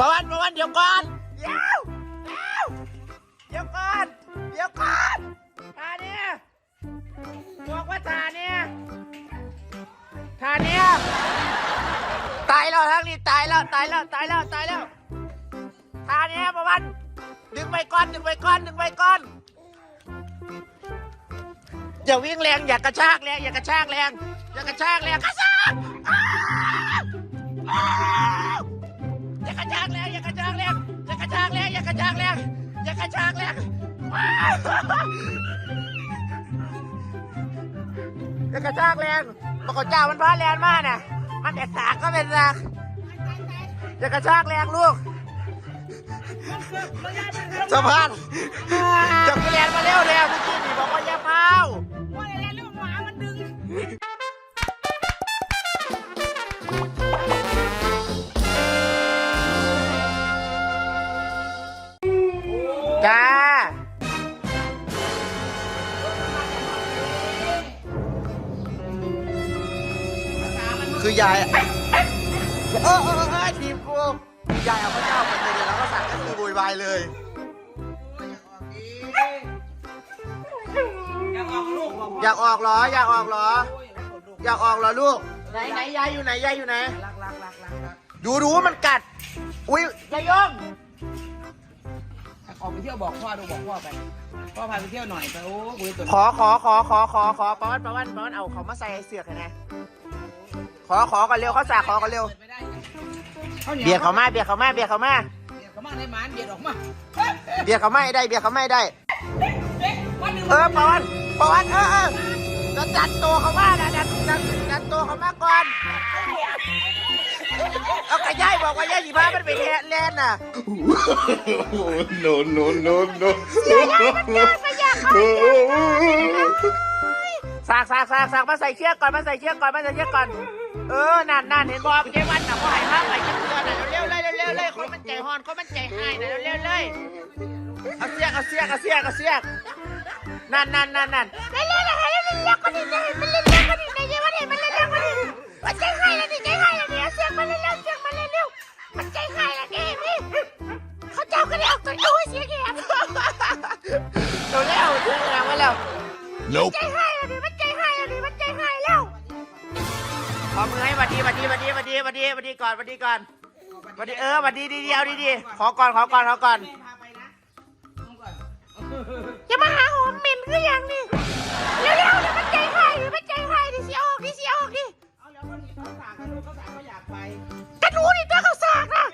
ประวันประวันเดี๋ยวก่อน เดี๋ยวเดี๋ยวเดี๋ยวก่อน เดี๋ยวก่อนทาเนี่ยบอกว่าทาเนี่ยทาเนี่ยตายแล้วทั้งนี้ตายแล้วตายแล้วตายแล้วตายแล้วทาเนี่ยประวันดึงไปก่อนดึงไปก่อนดึงไปก่อนอย่าวิ่งแรงอย่ากระชากแรงอย่ากระชากแรงอย่ากระชากแรงกระชาก ยากแรงอย่ากระชากแรงอ้วอย่ากระชากแรงปรากฏเจ้ามันพลาแรงมากน่ะ มันแต่สากก็เป็นสากอย่ากระชากแรงลูกสะพานจับกระเรียนมาเร็วเร็วเมื่อกี้นี่บอกว่าอย่าเฝ้าว่าอะไรลูกหมามันดึง คือยายเออเออเออเออทีมกูยายเอาพระเจ้าไปเลยแล้วก็สั่งก็คือโวยวายเลยอยากออกลูกบอกอยากออกเหรอ อยากออกเหรอ อยากออกเหรอลูก ไหนไหนยายอยู่ไหนยายอยู่ไหนรักรักรักรักรักดูดูว่ามันกัด อุ้ยยายยงออกไปเที่ยวบอกพ่อดูบอกพ่อไป พ่อพาไปเที่ยวหน่อยไปโอ้กูตัวขอขอขอขอขอขอประวันประวันประวันเอาเขามาใส่เสือกให้นะ ขอขอกันเร็วเขาสากขอกันเร็วไม่ได้เขาเหนียวเบียดเขามาเบียดเขามาเบียดเขามาเบียดเขามาในหมานเบียดออกมาเบียดเขาไม่ได้เบียดเขาไม่ได้ เอ๊ะวันหนึ่งเออประวันประวันเออเออจะจัดตัวเขามานะจัดจัดจัดตัวเขามาก่อนเอากระย่ายบอกว่าย่ายสีฟ้ามันเป็นแฮแลนด์น่ะ no, no, no, no. สากสากสากสากมาใส่เชือกก่อนมาใส่เชือกก่อนมาใส่เชือกก่อน เออนั่นนั่นเห็นบอกเจ๊วันน่ะเขาใหายภาพไปจังเตือนน่ะเร็วๆเลยเร็วๆเลยคนมันใจฮอนคนมันใจหายน่ะเร็วๆเลยเอาเสียกเอาเสียกเอาเสียกเอาเสียกนั่นนั่นนั่นนั่นเร็วๆเลยเร็วๆเร็วๆคนนี้เลยมันเร็วๆคนนี้เลยเจ๊วันเห็นมันเร็วๆคนนี้มันใจหายแล้วนี่ใจหายแล้วนี่เอาเสียกมาเร็วๆเสียกมาเร็วๆมันใจหายแล้วนี่พี่เขาเจ้ากันแล้วตัวโอ้ยเสียแขนเร็วๆเสียแขนมาแล้ว Nope. ใจให้อะดิมัน ขอมือให้หวัดดีหวัดดีหวัดดีหวัดดีหวัดดีหวัดดีก่อนหวัดดีก่อนหวัดดีเออหวัดดีดีเดียวดีดีขอก่อนขอก่อนขอก่อนจะมาหาหอมเหม็นคือย่างนี่เร็วๆเดี๋ยวมันใจให้เดี๋ยวมันใจให้ดิสิออกดิสิออกดิเอาแล้วคนนี้เขาฝากกันลูกเขาฝากเขาอยากไปกระดูนี่ตัวเขาสากนะ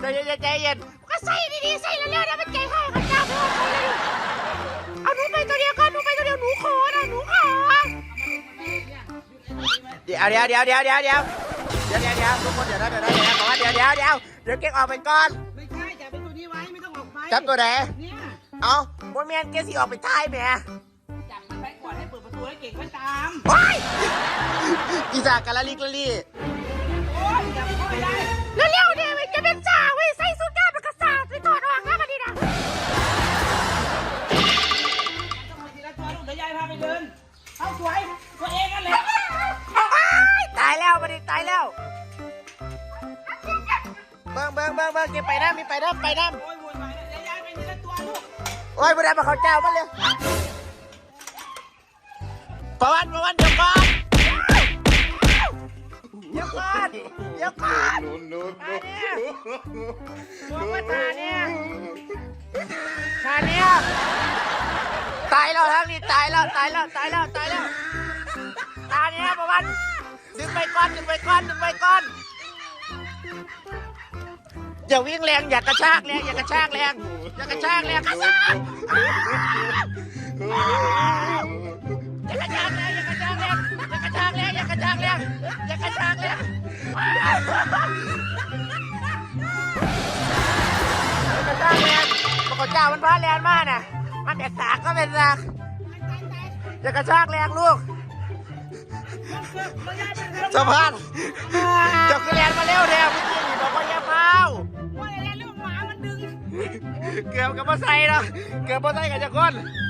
ใจเย็นใจเย็นก็ใส่ดีๆใส่เร็วๆนะมันใจให้เขาจ้า เดี๋ยวเดี๋ยวเดี๋ยวเดี๋ยวเดี๋ยวเดี๋ยวเดี๋ยวเดี๋ยวเดี๋ยวทุกคนเดี๋ยวนะเดี๋ยวนะเดี๋ยวนะบอกว่าเดี๋ยวเดี๋ยวเดี๋ยวเดี๋ยวเก๊กออกไปก่อนไม่ใช่จับเป็นตัวนี้ไว้ไม่ต้องออกไปจับตัวไหนเนี่ยเอาบนเมียนเก๊สิออกไปท้ายแหม่จับมันไปก่อนให้เปิดประตูให้เก่งค่อยตามโอ้ยอีสากกะละลิกละลี่โอ้ยจับเข้าไปได้เร็วๆเดี๋ยวมันจะเป็นจ่าเว้ยใส่สุดยอดมันกระสาไปถอดออกนะมันดีนะต้องมาทีละตัวลูกเดี๋ยวยายพาไปเดินเอาสวยตัวเองกันแหละโอ้ย ตายแล้วมันดีตายแล้วเบิ่งเบิ่งเบิ่งเบิ่งเก็บไปน้ำมีไปน้ำไปน้โอ้ยโวยวายแล้วเดี๋ยวยายไปทีละตัวลูกำโอ้ยบุได้มาเขาเจ้ามันเลยประวันประวันเดี๋ยวก่อนเดี๋ยวก่อนเดี๋ยวก่อน No, no, no. บอกว่าทาเนี่ยทาเนี่ยตายแล้วทั้งนี้ตายแล้วตายแล้วตายแล้วตายแล้วทาเนี่ยประวัน ดึงไปก่อนดึงไปก่อนดึงไปก่อน อย่าวิ่งแรงอย่ากระชากแรงอย่ากระชากแรงอย่ากระชากแรงกระชากอย่ากระชากแรงอย่ากระชากแรงอย่ากระชากแรงอย่ากระชากแรงอย่ากระชากแรงกระชากแรงปรากฏเจ้ามันพาแรงมากน่ะมันแต่สากก็เป็นสากอย่ากระชากแรงลูก สะพานจับกระแลนมาเร็วเร็วเมื่อกี้นี่บอกว่าอย่าเฝ้าว่าอะไรลูกหมามันดึงเกือบกับมาใส่แล้วเกือบมาใส่กับจะคนเ